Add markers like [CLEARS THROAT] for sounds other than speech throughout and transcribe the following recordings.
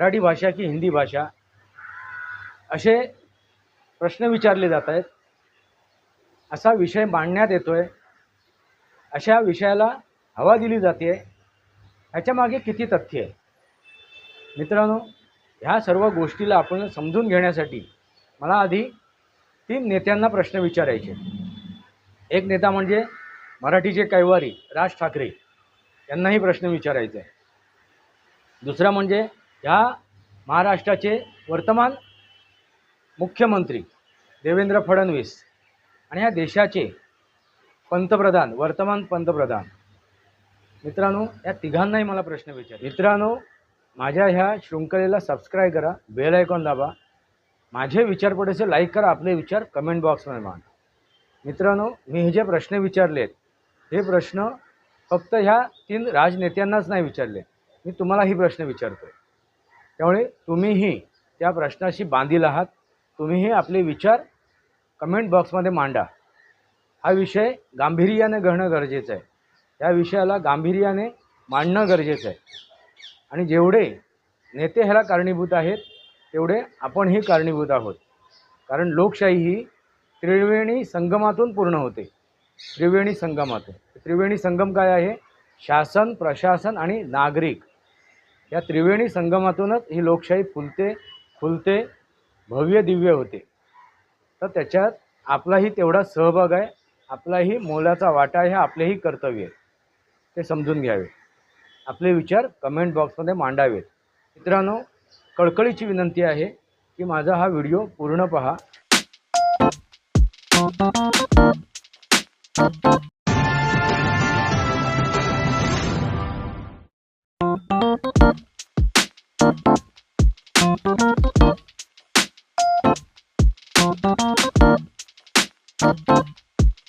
मराठी भाषा की हिंदी भाषा असे प्रश्न विचारले जात आहेत. असा विषय मांडण्यात येतो आहे अशा विषयाला हवा दिली जाते ह्याच्यामागे किती तथ्य आहे? मित्रांनो ह्या सर्व गोष्टीला आपण समजून घेण्यासाठी मला आधी तीन नेत्यांना प्रश्न विचारायचे एक नेता म्हणजे मराठीचे कैवारी राज ठाकरे यांनाही प्रश्न विचारायचा आहे दुसरा म्हणजे ह्या महाराष्ट्राचे वर्तमान मुख्यमंत्री देवेंद्र फडणवीस आणि ह्या देशाचे पंतप्रधान वर्तमान पंतप्रधान. मित्रांनो या तिघांनाही मला प्रश्न विचार मित्रांनो माझ्या ह्या शृंखलेला सबस्क्राईब करा बेल आयकॉन दाबा. माझे विचार पडेसे लाईक करा आपले विचार कमेंट बॉक्समध्ये मांडा. मित्रांनो मी हे जे प्रश्न विचारले आहेत हे प्रश्न फक्त ह्या तीन राजनेत्यांनाच नाही विचारले मी तुम्हालाही प्रश्न विचारतो आहे त्यामुळे तुम्हीही त्या प्रश्नाशी बांधील आहात. तुम्हीही आपले विचार कमेंट बॉक्समध्ये मांडा. हा विषय गांभीर्याने घेणं गरजेचं आहे. या विषयाला गांभीर्याने मांडणं गरजेचं आहे. आणि जेवढे नेते ह्याला कारणीभूत आहेत तेवढे आपणही कारणीभूत आहोत. कारण लोकशाही ही त्रिवेणी संगमातून पूर्ण होते. त्रिवेणी संगमातून. त्रिवेणी संगम काय आहे? शासन प्रशासन आणि नागरिक. या त्रिवेणी संगमातूनच ही लोकशाही फुलते फुलते भव्य दिव्य होते. तर त्याच्यात आपलाही तेवढा सहभाग आहे आपलाही मोलाचा वाटा आहे हे आपलेही कर्तव्य आहे. ते समजून घ्यावे. आपले विचार कमेंट बॉक्समध्ये मांडावेत. मित्रांनो कळकळीची विनंती आहे की माझा हा व्हिडिओ पूर्ण पहा.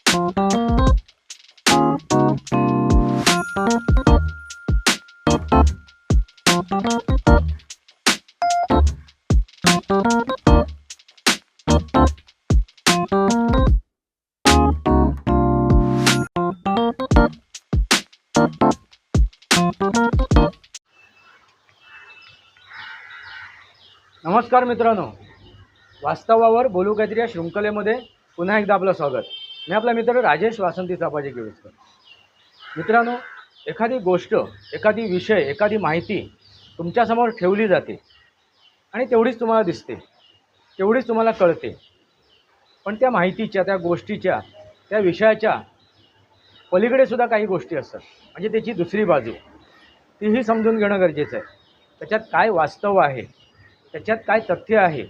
नमस्कार मित्रांनो. वास्तवावर बोलू काहीतरी या शृंखलेमध्ये पुन्हा एकदा आपलं स्वागत. मी आपला मित्र राजेश वासंती चापाजी केळुसकर मित्रांनो एखादी गोष्ट एखादी विषय एखादी माहिती तुमच्यासमोर ठेवली जाते आणि तेवढीच तुम्हाला दिसते तेवढीच तुम्हाला कळते. पण त्या माहितीच्या त्या गोष्टीच्या त्या विषयाच्या पलीकडे सुद्धा काही गोष्टी असतात. म्हणजे त्याची दुसरी बाजू. तीही समजून घेणं गरजेचं आहे. त्याच्यात काय वास्तव आहे? त्याच्यात काय तथ्य आहे?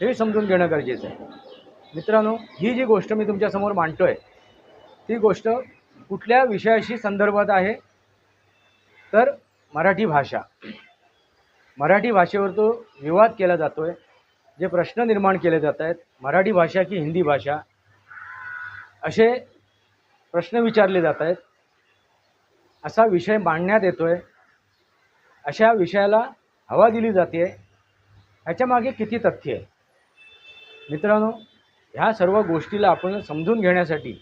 हे समजून घेणं गरजेचं आहे. मित्रांनो ही जी गोष्ट मी तुमच्यासमोर मांडतो आहे ती गोष्ट कुठल्या विषयाशी संदर्भात आहे? तर मराठी भाषा. मराठी भाषेवर तो विवाद केला जातो आहे जे प्रश्न निर्माण केले जात आहेत मराठी भाषा की हिंदी भाषा असे प्रश्न विचारले जात आहेत. असा विषय मांडण्यात येतो आहे अशा विषयाला हवा दिली जाते ह्याच्यामागे किती तथ्य आहे? मित्रांनो ह्या सर्व गोष्टीला आपण समजून घेण्यासाठी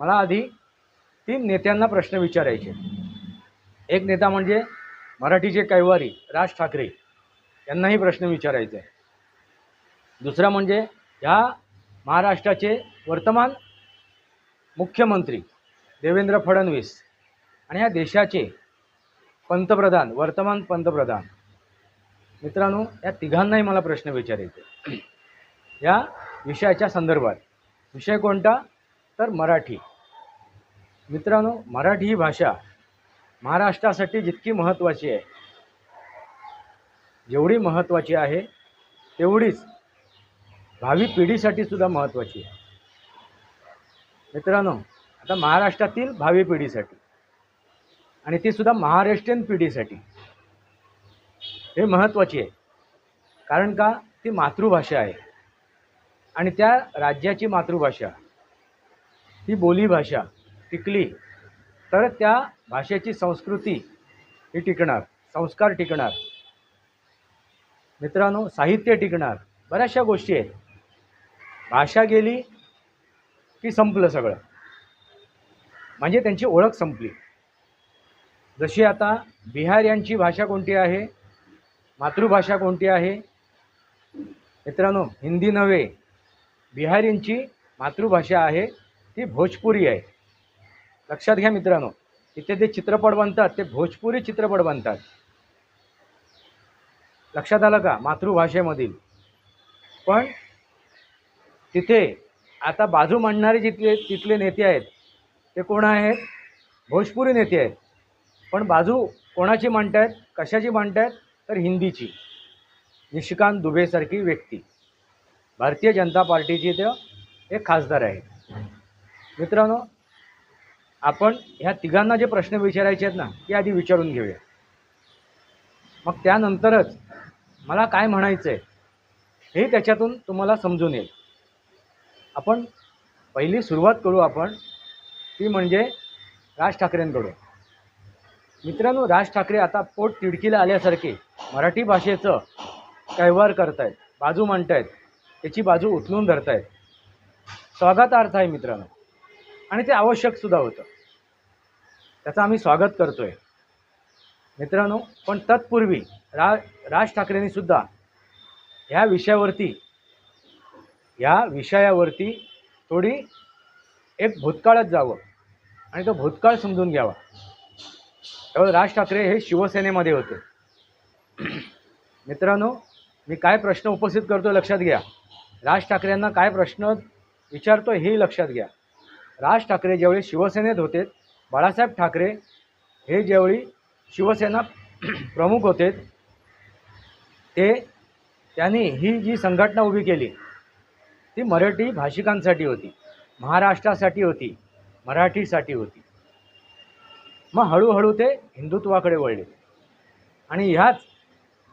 मला आधी तीन नेत्यांना प्रश्न विचारायचे एक नेता म्हणजे मराठीचे कैवारी राज ठाकरे यांनाही प्रश्न विचारायचा आहे दुसरा म्हणजे ह्या महाराष्ट्राचे वर्तमान मुख्यमंत्री देवेंद्र फडणवीस आणि ह्या देशाचे पंतप्रधान वर्तमान पंतप्रधान. मित्रांनो या तिघांनाही मला प्रश्न विचारायचे या विषयाच्या संदर्भात. विषय कोणता? तर मराठी. मित्रांनो मराठी ही भाषा महाराष्ट्रासाठी जितकी महत्त्वाची आहे जेवढी महत्त्वाची आहे तेवढीच भावी पिढीसाठी सुद्धा महत्त्वाची आहे. मित्रांनो आता महाराष्ट्रातील भावी पिढीसाठी आणि ती सुद्धा महाराष्ट्रीयन पिढीसाठी हे महत्त्वाची आहे. कारण का? ती मातृभाषा आहे. आणि त्या राज्याची मातृभाषा ही बोलीभाषा टिकली तर त्या भाषेची संस्कृती ही टिकणार संस्कार टिकणार. मित्रांनो साहित्य टिकणार बऱ्याचशा गोष्टी आहेत. भाषा गेली की संपलं सगळं. म्हणजे त्यांची ओळख संपली. जशी आता बिहार यांची भाषा कोणती आहे? मातृभाषा कोणती आहे? मित्रांनो हिंदी नव्हे. बिहारींची मातृभाषा आहे ती भोजपुरी आहे. लक्षात घ्या मित्रांनो तिथे जे चित्रपट बनतात ते भोजपुरी चित्रपट बनतात. लक्षात आलं का? मातृभाषेमधील. पण तिथे आता बाजू मांडणारे जिथले तिथले नेते आहेत ते कोण आहेत? भोजपुरी नेते आहेत. पण बाजू कोणाची मांडतायत कशाची मांडत आहेत तर हिंदीची. निशिकांत दुबेसारखी व्यक्ती. भारतीय जनता पार्टीचे ते एक खासदार आहेत. मित्रांनो आपण ह्या तिघांना जे प्रश्न विचारायचे आहेत ना ते आधी विचारून घेऊया. मग त्यानंतरच मला काय म्हणायचं आहे हे त्याच्यातून तुम्हाला समजून येईल. आपण पहिली सुरुवात करू आपण ती म्हणजे राज ठाकरेंकडून. मित्रांनो राज ठाकरे आता पोट तिडकीला आल्यासारखे मराठी भाषेचं कैवार करतायत बाजू मांडतायत. त्याची बाजू उचलून धरतायत. स्वागतार्थ आहे मित्रांनो. आणि ते आवश्यकसुद्धा होतं. त्याचं आम्ही स्वागत करतो आहे मित्रांनो पण तत्पूर्वी रा राज ठाकरेंनी सुद्धा ह्या विषयावरती ह्या विषयावरती थोडी एक भूतकाळात जावं आणि तो भूतकाळ समजून घ्यावा. त्यामुळे राज ठाकरे हे शिवसेनेमध्ये होते. मित्रांनो मी काय प्रश्न उपस्थित करतो लक्षात घ्या. राज ठाकरेंना काय प्रश्न विचारतो हेही लक्षात घ्या. राज ठाकरे ज्यावेळी शिवसेनेत होते बाळासाहेब ठाकरे हे ज्यावेळी शिवसेना [CLEARS THROAT] प्रमुख होते ते त्यांनी ही जी संघटना उभी केली ती मराठी भाषिकांसाठी होती महाराष्ट्रासाठी होती मराठीसाठी होती. मग हळूहळू ते हिंदुत्वाकडे वळले. आणि ह्याच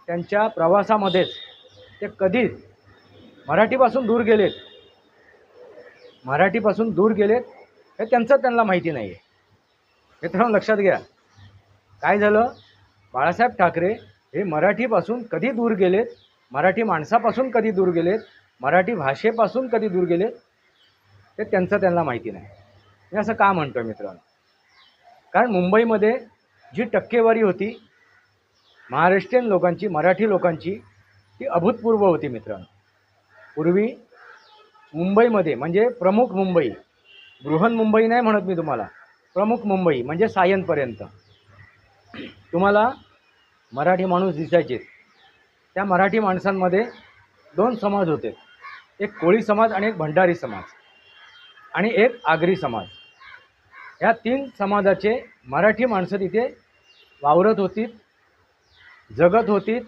त्यांच्या प्रवासामध्येच ते कधीच मराठीपासून दूर गेलेत. मराठीपासून दूर गेलेत हे त्यांचं त्यांना माहिती नाही आहे मित्रांनो लक्षात घ्या. काय झालं? बाळासाहेब ठाकरे हे मराठीपासून कधी दूर गेलेत? मराठी माणसापासून कधी दूर गेलेत? मराठी भाषेपासून कधी दूर गेलेत? ते त्यांचं त्यांना माहिती नाही. मी असं का म्हणतो आहे मित्रांनो? कारण मुंबईमध्ये जी टक्केवारी होती महाराष्ट्रीयन लोकांची मराठी लोकांची ती अभूतपूर्व होती मित्रांनो. पूर्वी मुंबईमध्ये म्हणजे प्रमुख मुंबई बृहन मुंबई नाही म्हणत मी तुम्हाला प्रमुख मुंबई म्हणजे सायनपर्यंत तुम्हाला मराठी माणूस दिसायचे. त्या मराठी माणसांमध्ये दोन समाज होते. एक कोळी समाज आणि एक भंडारी समाज आणि एक आगरी समाज. या तीन समाजाचे मराठी माणसं तिथे वावरत होती जगत होती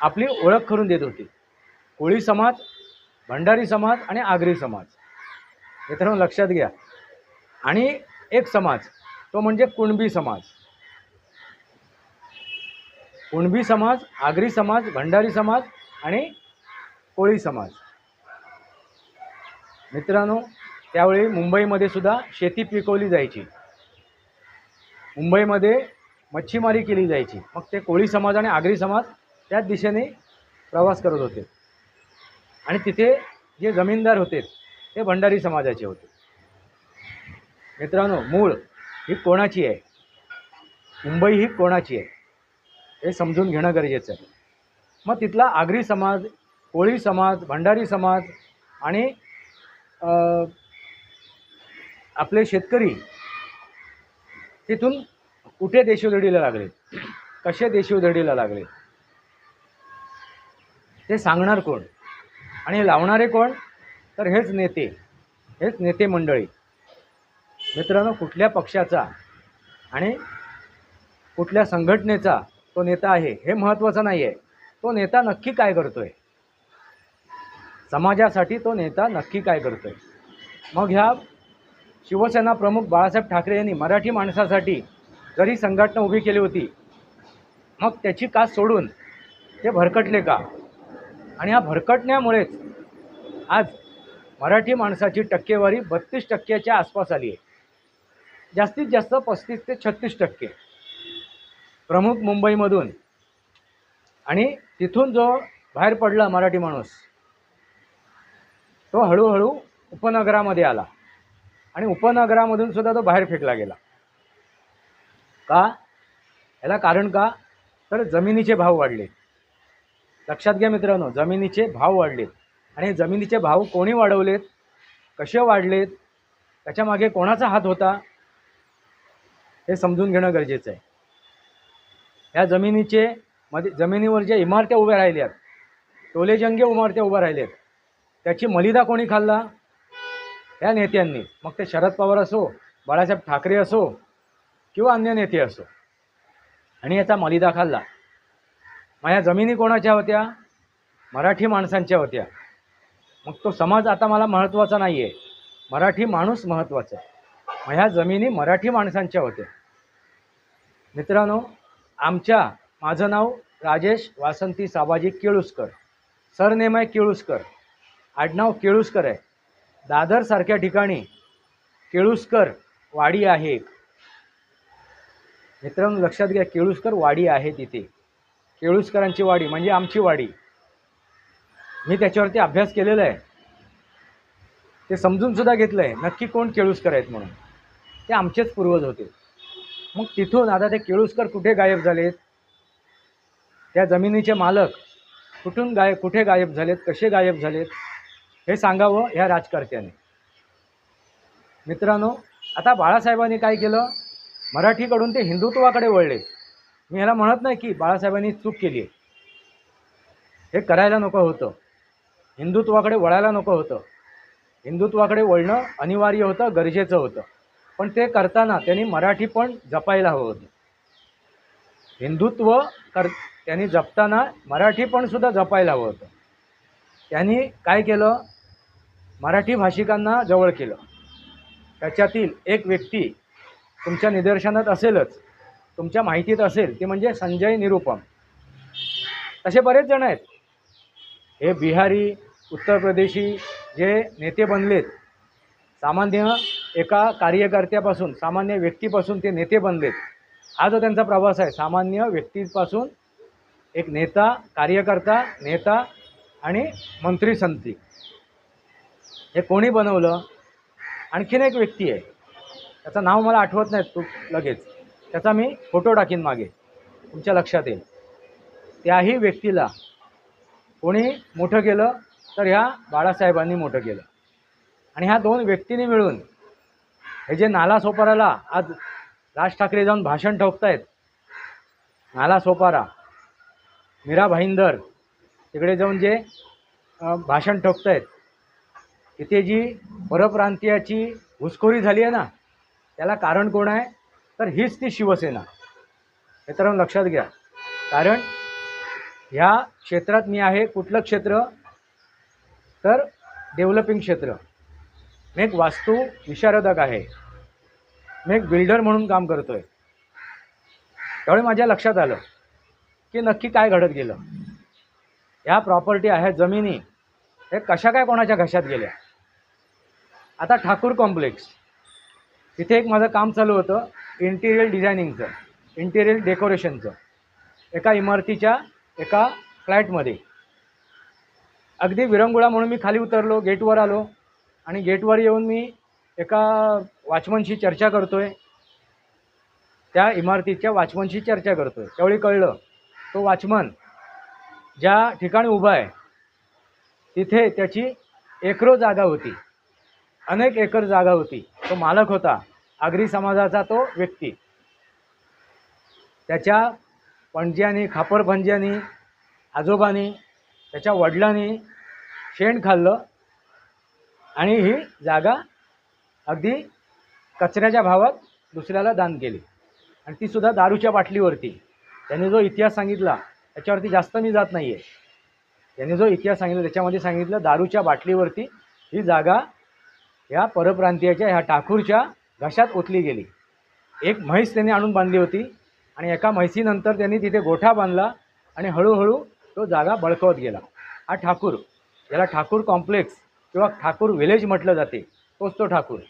आपली ओळख करून देत होती. कोळी समाज भंडारी समाज आणि आगरी समाज. मित्रांनो लक्षात घ्या. आणि एक समाज तो म्हणजे कुणबी समाज. कुणबी समाज आगरी समाज भंडारी समाज आणि कोळी समाज. मित्रांनो त्यावेळी मुंबईमध्ये सुद्धा शेती पिकवली जायची. मुंबईमध्ये मच्छीमारी केली जायची. मग ते कोळी समाज आणि आगरी समाज त्याच दिशेने प्रवास करत होते. आणि तिथे जे जमीनदार होते ते भंडारी समाजाचे होते. मित्रांनो मूळ ही कोणाची आहे? मुंबई ही कोणाची आहे? हे समजून घेणं गरजेचं आहे. मग तिथला आगरी समाज कोळी समाज भंडारी समाज आणि आपले शेतकरी तिथून कुठे देशोधडीला लागले? कसे देशोधडीला लागले? ते सांगणार कोण? आणि लावणारे कोण? तर हेच नेते. हेच नेते मंडळी. मित्रांनो कुठल्या पक्षाचा आणि कुठल्या संघटनेचा तो नेता आहे हे महत्त्वाचं नाही आहे तो नेता नक्की काय करतो आहे समाजासाठी तो नेता नक्की काय करतो आहे मग ह्या शिवसेना प्रमुख बाळासाहेब ठाकरे यांनी मराठी माणसासाठी जरी संघटना उभी केली होती मग त्याची कास सोडून ते भरकटले का? आणि हा भरकटण्यामुळेच आज मराठी माणसाची टक्केवारी बत्तीस टक्क्याच्या आसपास आली आहे. जास्तीत जास्त पस्तीस ते छत्तीस टक्के. प्रमुख मुंबईमधून. आणि तिथून जो बाहेर पडला मराठी माणूस तो हळूहळू उपनगरामध्ये आला. आणि उपनगरामधून सुद्धा तो बाहेर फेकला गेला. का? याला कारण का? तर जमिनीचे भाव वाढले. लक्षात घ्या मित्रांनो जमिनीचे भाव वाढलेत. आणि जमिनीचे भाव कोणी वाढवलेत? कसे वाढलेत? त्याच्यामागे कोणाचा हात होता? हे समजून घेणं गरजेचं आहे. ह्या जमिनीचे मध्ये जमिनीवर ज्या इमारत्या उभ्या राहिल्यात टोलेजंगे इमारत्या उभ्या राहिल्यात त्याची मलिदा कोणी खाल्ला? या नेत्यांनी. मग ते शरद पवार असो बाळासाहेब ठाकरे असो किंवा अन्य नेते असो. आणि याचा मलिदा खाल्ला. मग जमिनी कोणाच्या होत्या? मराठी माणसांच्या होत्या. मग तो समाज आता मला महत्त्वाचा नाही आहे मराठी माणूस महत्त्वाचा आहे. मग ह्या जमिनी मराठी माणसांच्या होत्या. मित्रांनो आमच्या माझं नाव राजेश वासंती साबाजी केळुसकर. सरनेम आहे केळुसकर. आडनाव केळुसकर आहे. दादरसारख्या ठिकाणी केळुसकर वाडी आहे एक. मित्रांनो लक्षात घ्या केळुसकर वाडी आहे तिथे. केळुसकरांची वाडी म्हणजे आमची वाडी. मी त्याच्यावरती अभ्यास केलेला आहे. ते समजून सुद्धा घेतलं आहे नक्की कोण केळुसकर आहेत म्हणून. ते आमचेच पूर्वज होते. मग तिथून आता ते केळुसकर कुठे गायब झालेत? त्या जमिनीचे मालक कुठून गाय कुठे गायब झालेत? कसे गायब झालेत? हे सांगावं ह्या राजकारत्याने. मित्रांनो आता बाळासाहेबांनी काय केलं? मराठीकडून ते हिंदुत्वाकडे वळले. मी ह्याला म्हणत नाही की बाळासाहेबांनी चूक केली आहे. हे करायला नको होतं. हिंदुत्वाकडे वळायला नको होतं. हिंदुत्वाकडे वळणं अनिवार्य होतं गरजेचं होतं. पण ते करताना त्यांनी मराठी पण जपायला हवं होतं. हिंदुत्व कर त्यांनी जपताना मराठी पण सुद्धा जपायला हवं होतं. त्यांनी काय केलं? मराठी भाषिकांना जवळ केलं. त्याच्यातील एक व्यक्ती तुमच्या निदर्शनात असेलच. तुमच्या माहितीत असेल ते म्हणजे संजय निरुपम. असे बरेच जण आहेत. हे बिहारी उत्तर प्रदेशी जे नेते बनलेत सामान्य एका कार्यकर्त्यापासून सामान्य व्यक्तीपासून ते नेते बनलेत. हा जो त्यांचा प्रवास आहे सामान्य व्यक्तीपासून एक नेता कार्यकर्ता नेता आणि मंत्री संती. हे कोणी बनवलं? आणखीन एक व्यक्ती आहे. त्याचं नाव मला आठवत नाही तू लगेच. त्याचा मी फोटो टाकीन मागे. तुमच्या लक्षात येईल. त्याही व्यक्तीला कोणी मोठं केलं तर ह्या बाळासाहेबांनी मोठं केलं. आणि ह्या दोन व्यक्तींनी मिळून हे जे नाला सोपाराला आज राज ठाकरे जाऊन भाषण ठोकतायत नाला सोपारा मीरा भाईंदर तिकडे जाऊन जे भाषण ठोकतायत तिथे जी परप्रांतीयाची घुसखोरी झाली आहे ना त्याला कारण कोण आहे? तर हीच ती शिवसेना. हे तर लक्षात घ्या. कारण ह्या क्षेत्रात मी आहे कुठलं क्षेत्र? तर डेव्हलपिंग क्षेत्र. मी एक वास्तू विशारदक आहे. मी एक बिल्डर म्हणून काम करतो आहे त्यावेळी माझ्या लक्षात आलं की नक्की काय घडत गेलं. ह्या प्रॉपर्टी आहे जमिनी. हे कशा काय कोणाच्या घशात गेल्या? आता ठाकूर कॉम्प्लेक्स. तिथे एक माझं काम चालू होतं. इंटिरियर डिझायनिंगचं इंटिरियर डेकोरेशनचं एका इमारतीच्या एका फ्लॅटमध्ये. अगदी विरंगुळा म्हणून मी खाली उतरलो गेटवर आलो आणि गेटवर येऊन मी एका वॉचमनशी चर्चा करतो आहे त्या इमारतीच्या वॉचमनशी चर्चा करतो आहे त्यावेळी कळलं तो वॉचमन ज्या ठिकाणी उभा आहे तिथे त्याची एकरो जागा होती. अनेक एकर जागा होती. तो मालक होता. आगरी समाजाचा तो व्यक्ती. त्याच्या पणज्यानी खापर पंज्यानी आजोबांनी त्याच्या वडिलांनी शेण खाल्लं आणि ही जागा अगदी कचऱ्याच्या भावात दुसऱ्याला दान केली. आणि ती सुद्धा दारूच्या बाटलीवरती. त्यांनी जो इतिहास सांगितला त्याच्यावरती जास्त मी जात नाही आहे त्यांनी जो इतिहास सांगितला त्याच्यामध्ये सांगितलं दारूच्या बाटलीवरती ही जागा ह्या परप्रांतीयाच्या ह्या ठाकूरच्या घशात ओतली गेली. एक म्हैस त्यांनी आणून बांधली होती आणि एका म्हैसीनंतर त्यांनी तिथे गोठा बांधला आणि हळूहळू तो जागा बळकवत गेला. हा ठाकूर याला ठाकूर कॉम्प्लेक्स किंवा ठाकूर विलेज म्हटलं जाते. तोच तो ठाकूर.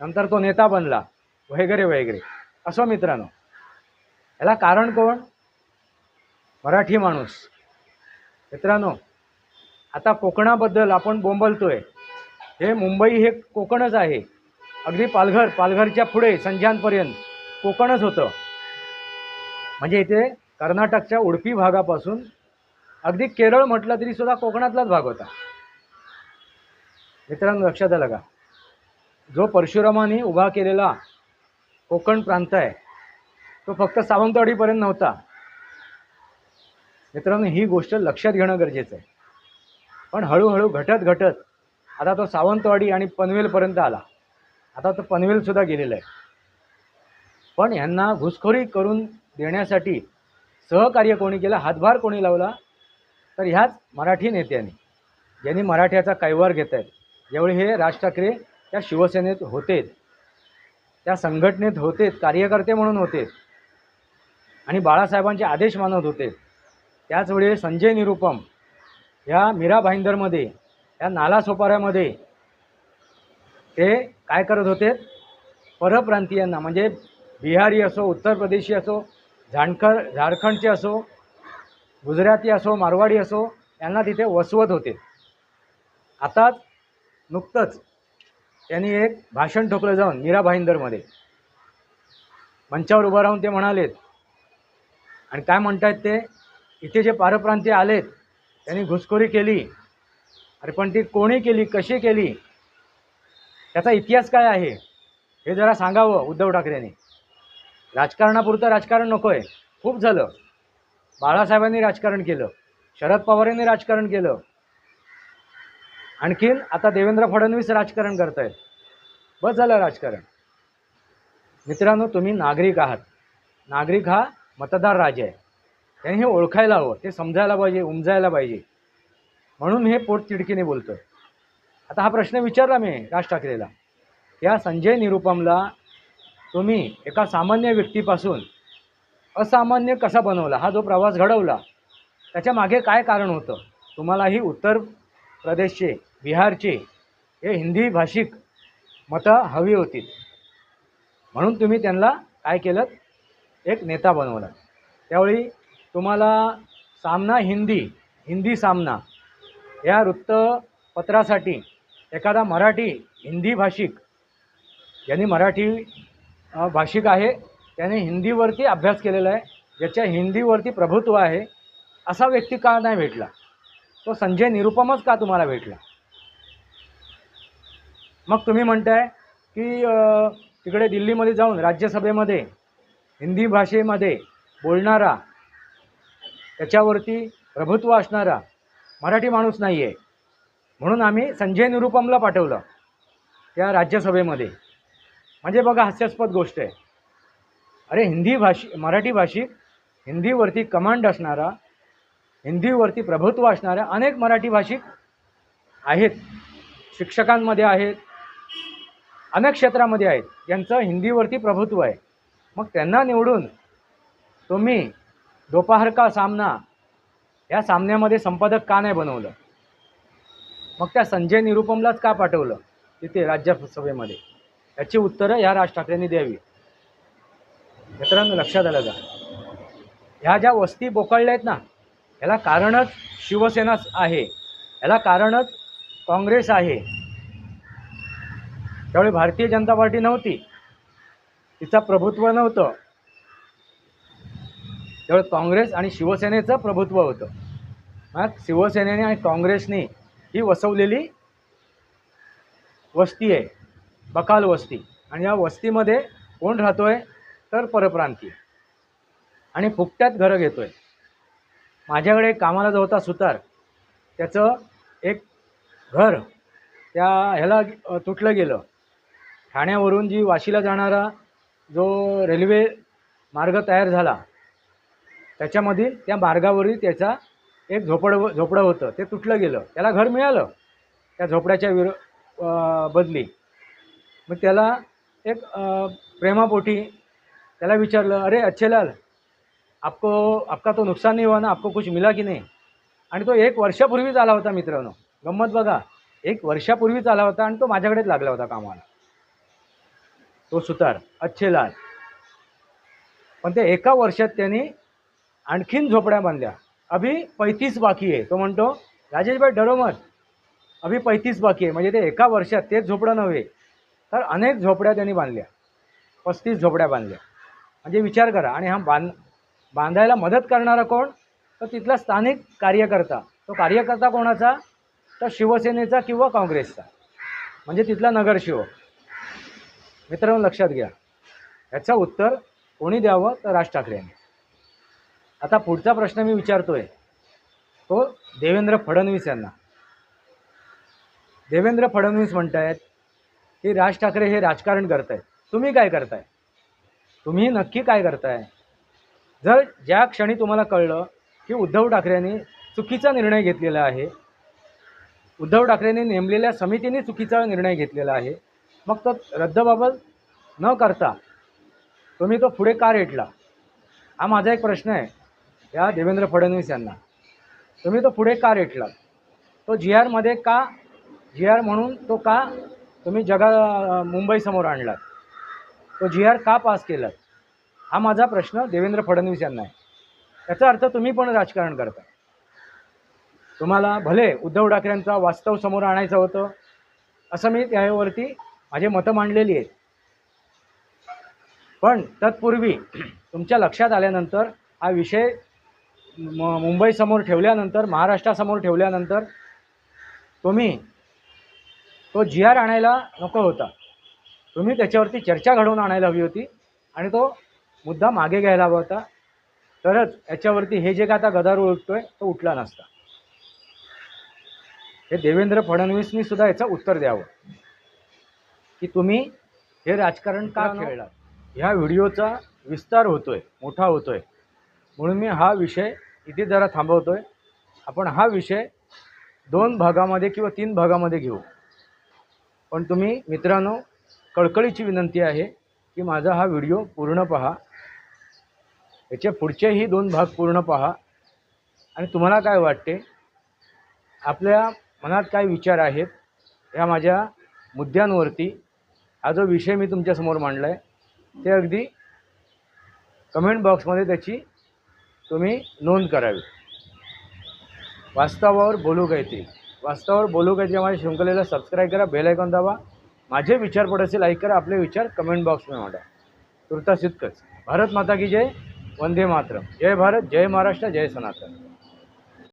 नंतर तो नेता बनला. वगैरे वगैरे. असं मित्रांनो याला कारण कोण? मराठी माणूस. मित्रांनो आता कोकणाबद्दल आपण बोंबलतोय. हे मुंबई हे कोकणच आहे. अगदी पालघर पालघरच्या पुढे संजानपर्यंत कोकणच होतं. म्हणजे इथे कर्नाटकच्या उडपी भागापासून अगदी केरळ म्हटलं तरी सुद्धा कोकणातलाच भाग होता. मित्रांनो लक्षात आलं का? जो परशुरामाने उभा केलेला कोकण प्रांत आहे तो फक्त सावंतवाडीपर्यंत नव्हता. मित्रांनो ही गोष्ट लक्षात घेणं गरजेचं आहे. पण हळूहळू घटत घटत आता तो सावंतवाडी आणि पनवेलपर्यंत आला. आता तर पनवेलसुद्धा गेलेलं आहे. पण ह्यांना घुसखोरी करून देण्यासाठी सहकार्य कोणी केलं हातभार कोणी लावला तर ह्याच मराठी नेत्यांनी ज्यांनी मराठ्याचा कैवार घेत आहेत ज्यावेळी हे राज ठाकरे त्या शिवसेनेत होते त्या संघटनेत होते कार्यकर्ते म्हणून होते आणि बाळासाहेबांचे आदेश मानत होते त्याचवेळी संजय निरुपम ह्या मीरा भाईंदरमध्ये ह्या नालासोपाऱ्यामध्ये ते काय करत होते? परप्रांतीयांना म्हणजे बिहारी असो उत्तर प्रदेशी असो झाणखर झारखंडचे असो गुजराती असो मारवाडी असो यांना तिथे वसवत होते. आताच नुकतंच त्यांनी एक भाषण ठोकलं जाऊन मीरा भाईंदरमध्ये. मंचावर उभं राहून ते म्हणालेत. आणि काय म्हणतायत ते? इथे जे पारप्रांतीय आलेत त्यांनी घुसखोरी केली. अरे पण ती कोणी केली? कशी केली? त्याचा इतिहास काय आहे? हे जरा सांगावं उद्धव ठाकरेंनी. राजकारणापुरतं राजकारण नको आहे खूप झालं. बाळासाहेबांनी राजकारण केलं. शरद पवारांनी राजकारण केलं. आणखीन आता देवेंद्र फडणवीस राजकारण करत आहेत बस झालं राजकारण. मित्रांनो तुम्ही नागरिक आहात. नागरिक हा मतदार राजा आहे. त्यांनी हे ओळखायला हवं ते समजायला पाहिजे उमजायला पाहिजे. म्हणून हे पोट तिडकीने आहे आता हा प्रश्न विचारला मी राज ठाकरेला. या संजय निरुपमला तुम्ही एका सामान्य व्यक्तीपासून असामान्य कसा बनवला? हा जो प्रवास घडवला त्याच्यामागे काय कारण होतं? तुम्हालाही उत्तर प्रदेशचे बिहारचे हे हिंदी भाषिक मतं हवी होती. म्हणून तुम्ही त्यांना काय केलं? एक नेता बनवला. त्यावेळी तुम्हाला सामना हिंदी हिंदी सामना या वृत्तपत्रासाठी एखादा मराठी हिंदी भाषिक ज्यांनी मराठी भाषिक आहे त्याने हिंदीवरती अभ्यास केलेला आहे ज्याच्या हिंदीवरती प्रभुत्व आहे असा व्यक्ती का नाही भेटला? तो संजय निरुपमच का तुम्हाला भेटला? मग तुम्ही म्हणताय की तिकडे दिल्लीमध्ये जाऊन राज्यसभेमध्ये हिंदी भाषेमध्ये बोलणारा त्याच्यावरती प्रभुत्व असणारा मराठी माणूस नाही आहे म्हणून आम्ही संजय निरुपमला पाठवलं त्या राज्यसभेमध्ये. म्हणजे बघा हास्यास्पद गोष्ट आहे. अरे हिंदी भाषी मराठी भाषिक हिंदीवरती कमांड असणारा हिंदीवरती प्रभुत्व असणाऱ्या अनेक मराठी भाषिक आहेत. शिक्षकांमध्ये आहेत अनेक क्षेत्रामध्ये आहेत. ज्यांचं हिंदीवरती प्रभुत्व आहे. मग त्यांना निवडून तुम्ही दोपहर का सामना या सामन्यामध्ये संपादक का नाही बनवलं? मग त्या संजय निरुपमलाच का पाठवलं तिथे राज्यसभेमध्ये? याची उत्तरं या राज ठाकरेंनी द्यावी. मित्रांनो लक्षात आलं का? ह्या ज्या वस्ती बोकाळल्या आहेत ना ह्याला कारणच शिवसेनाच आहे. ह्याला कारणच काँग्रेस आहे. त्यावेळी भारतीय जनता पार्टी नव्हती. तिचं प्रभुत्व नव्हतं. त्यावेळी काँग्रेस आणि शिवसेनेचं प्रभुत्व होतं. मग शिवसेनेने आणि काँग्रेसने ही वसवलेली वस्ती आहे बकाल वस्ती. आणि या वस्तीमध्ये कोण आहे तर परप्रांतीय आणि फुकट्यात घरं घेतो आहे माझ्याकडे कामाला जो होता सुतार. त्याचं एक घर त्या ह्याला तुटलं गेलं. ठाण्यावरून जी वाशीला जाणारा जो रेल्वे मार्ग तयार झाला त्याच्यामधील त्या मार्गावरील त्याचा एक झोपडं झोपडं होतं ते तुटलं गेलं. त्याला घर मिळालं. त्या झोपड्याच्या विरो बदली. मग त्याला एक प्रेमापोटी त्याला विचारलं अरे अच्छेलाल आपको आपका तो नुकसान नाही हुआ ना? आपको कुछ मिला की नाही? आणि तो एक वर्षापूर्वीच आला होता मित्रांनो. गंमत बघा. एक वर्षापूर्वीच आला होता आणि तो माझ्याकडेच लागला होता कामाला. तो सुतार अच्छेलाल. पण ते एका वर्षात त्यांनी आणखीन झोपड्या बांधल्या. अभि पैतीस बाकी आहे. तो म्हणतो राजेशभाई डरो मत अभि पैतीस बाकी आहे. म्हणजे ते एका वर्षात तेच झोपडं नव्हे तर अनेक झोपड्या त्यांनी बांधल्या. पस्तीस झोपड्या बांधल्या. म्हणजे विचार करा. आणि हा बांध बांधायला मदत करणारा कोण? तर तिथला स्थानिक कार्यकर्ता. तो कार्यकर्ता कोणाचा? तर शिवसेनेचा किंवा काँग्रेसचा. म्हणजे तिथला नगरशिव. मित्रांनो लक्षात घ्या. ह्याचं उत्तर कोणी द्यावं? तर राज ठाकरे यांनी. आता पुढचा प्रश्न मी विचारतोय. तो देवेंद्र फडणवीस यांना. देवेंद्र फडणवीस म्हणत आहेत की राज ठाकरे हे राजकारण करतायत. तुम्ही काय करताय? तुम्ही नक्की काय करताय? जर ज्या क्षणी तुम्हाला कळलं की उद्धव ठाकरेंनी चुकीचा निर्णय घेतलेला आहे उद्धव ठाकरेंनी नेमलेल्या समितीने चुकीचा निर्णय घेतलेला आहे मग तो रद्दबाबत न करता तुम्ही तो पुढे का रेटला? हा माझा एक प्रश्न आहे. या देवेंद्र फडणवीस यांना. तुम्ही तो पुढे का रेटला तो जी आरमध्ये का जी आर म्हणून तो का तुम्ही जगा मुंबईसमोर आणलात? तो जी आर का पास केलात? हा माझा प्रश्न देवेंद्र फडणवीस यांना आहे. याचा अर्थ तुम्ही पण राजकारण करता. तुम्हाला भले उद्धव ठाकरेंचा वास्तव समोर आणायचं होतं असं मी त्यावरती माझे मतं मांडलेली आहेत. पण तत्पूर्वी तुमच्या लक्षात आल्यानंतर हा विषय म मुंबईसमोर ठेवल्यानंतर महाराष्ट्रासमोर ठेवल्यानंतर तुम्ही तो जी आर आणायला नको होता. तुम्ही त्याच्यावरती चर्चा घडवून आणायला हवी होती आणि तो मुद्दा मागे घ्यायला हवा होता. तरच याच्यावरती हे जे काय आता गदारोळ उठतोय तो उठला नसता. हे देवेंद्र फडणवीसनी सुद्धा याचं उत्तर द्यावं. की तुम्ही हे राजकारण का खेळलात? ह्या व्हिडिओचा विस्तार होतोय मोठा होतोय. म्हणून मी हा विषय इथे जरा थांबवतो आहे आपण हा विषय दोन भागामध्ये किंवा तीन भागामध्ये घेऊ. पण तुम्ही मित्रांनो कळकळीची विनंती आहे की माझा हा व्हिडिओ पूर्ण पहा. याचे पुढचेही दोन भाग पूर्ण पहा. आणि तुम्हाला काय वाटते? आपल्या मनात काय विचार आहेत? या माझ्या मुद्द्यांवरती हा जो विषय मी तुमच्यासमोर मांडला आहे ते अगदी कमेंट बॉक्समध्ये त्याची तुम्ही नोंद करावी. वास्तवावर बोलू काय ते. वास्तवावर बोलू काय ते माझ्या शृंखलेला सबस्क्राईब करा बेल आयकॉन दाबा. माझे विचार पडायचे लाईक करा आपले विचार कमेंट बॉक्समध्ये मांडा. तुर्तास इतकंच. भारत माता की जय. वंदे मातरम. जय भारत जय महाराष्ट्र जय सनातन.